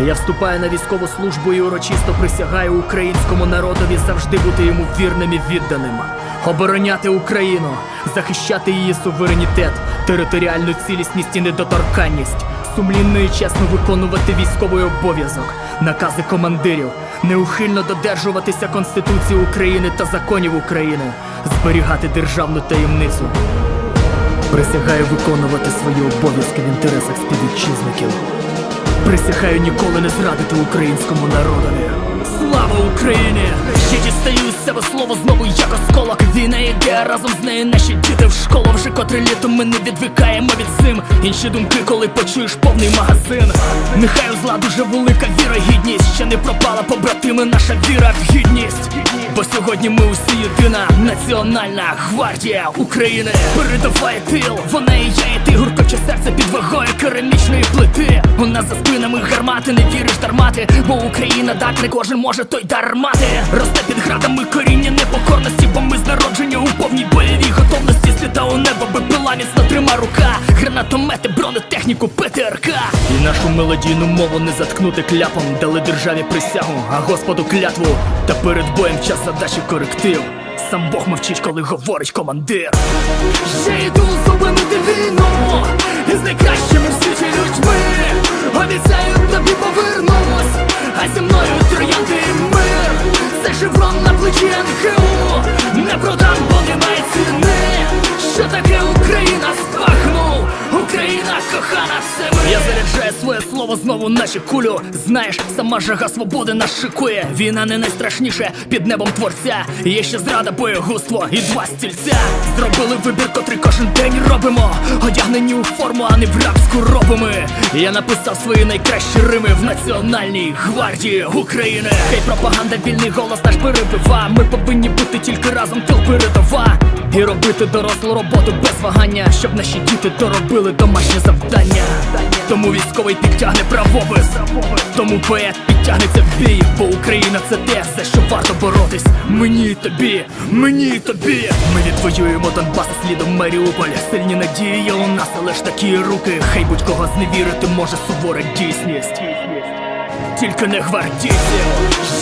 Я вступаю на військову службу і урочисто присягаю українському народові завжди бути йому вірним і відданим, обороняти Україну, захищати її суверенітет, територіальну цілісність і недоторканність, сумлінно і чесно виконувати військовий обов'язок, накази командирів, неухильно додержуватися Конституції України та законів України, зберігати державну таємницю. Присягаю виконувати свої обов'язки в інтересах співвітчизників. Присягаю ніколи не зрадити українському народові. Слава Україні! Ще дістаю з себе слово знову як осколок Війна йде разом з нею наші діти в школу Вже котре літо ми не відвикаємо від зим. Інші думки, коли почуєш повний магазин. Нехай у зла дуже велика вірогідність Ще не пропала побратими наша віра в гідність. Бо сьогодні ми усі єдина національна гвардія України. Передаває тил, вона і я, і ти. Гуркоче серце під вагою керамічної плити. У нас за спинами гармати, не віриш дармати, бо Україна так не кожен може той дар мати. Росте під градами коріння непокорності, бо ми повній бойовій готовності Сліта у небо, пила міцно трима рука. Гранатомети, бронетехніку, ПТРК. І нашу мелодійну мову не заткнути кляпом. Дали державі присягу, а господу клятву. Та перед боєм час задачі коректив. Сам Бог мовчить, коли говорить командир. Я йду зупинити війну Із найкращими в світі людьми. Обіцяю тобі повернусь. А зі мною Що таке Україна спахнув Україна кохана все ми Я заряджаю своє слово знову наче кулю. Знаєш, сама жага свободи нас шикує. Війна не найстрашніше під небом творця. Є ще зрада, боєгуство і два стільця. Зробили вибір, котрий кожен день робимо. Одягнені у форму, а не в рабську робами Я написав свої найкращі рими в Національній гвардії України. Хай пропаганда, вільний голос наш перебива Ми повинні бути тільки разом тил передова І робити дорослу роботу без вагання Щоб наші діти доробили домашнє завдання. Тому військовий підтягне правопис Тому поет підтягнеться в бій Бо Україна це те, за що варто боротись. Мені і тобі, мені і тобі. Ми відвоюємо Донбас слідом Маріуполь. Сильні надії є у нас, але ж такі руки. Хай будь-кого зневірити може сувора дійсність. Тільки не гвардійців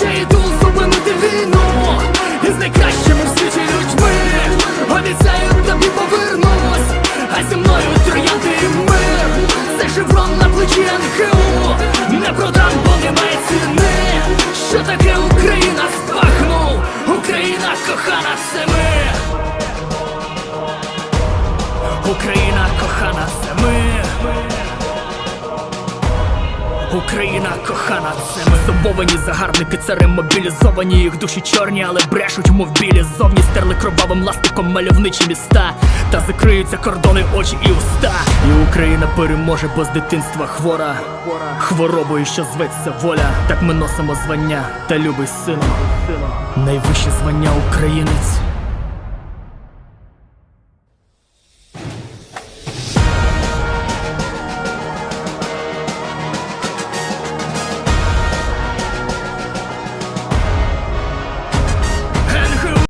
Я йду зупинити на НГУ Не продам, бо немає ціни. Що таке Україна спахнув Україна кохана все ми Україна кохана це ми Україна кохана, це ми Зомбовані загарбники, царем мобілізовані, їх душі чорні, але брешуть, мов білі Зовні стерли кровавим ластиком мальовничі міста, та закриються кордони, очі і уста. І Україна переможе, бо з дитинства хвора, хворобою, що зветься воля. Так ми носимо звання та любий сину. Найвище звання українець.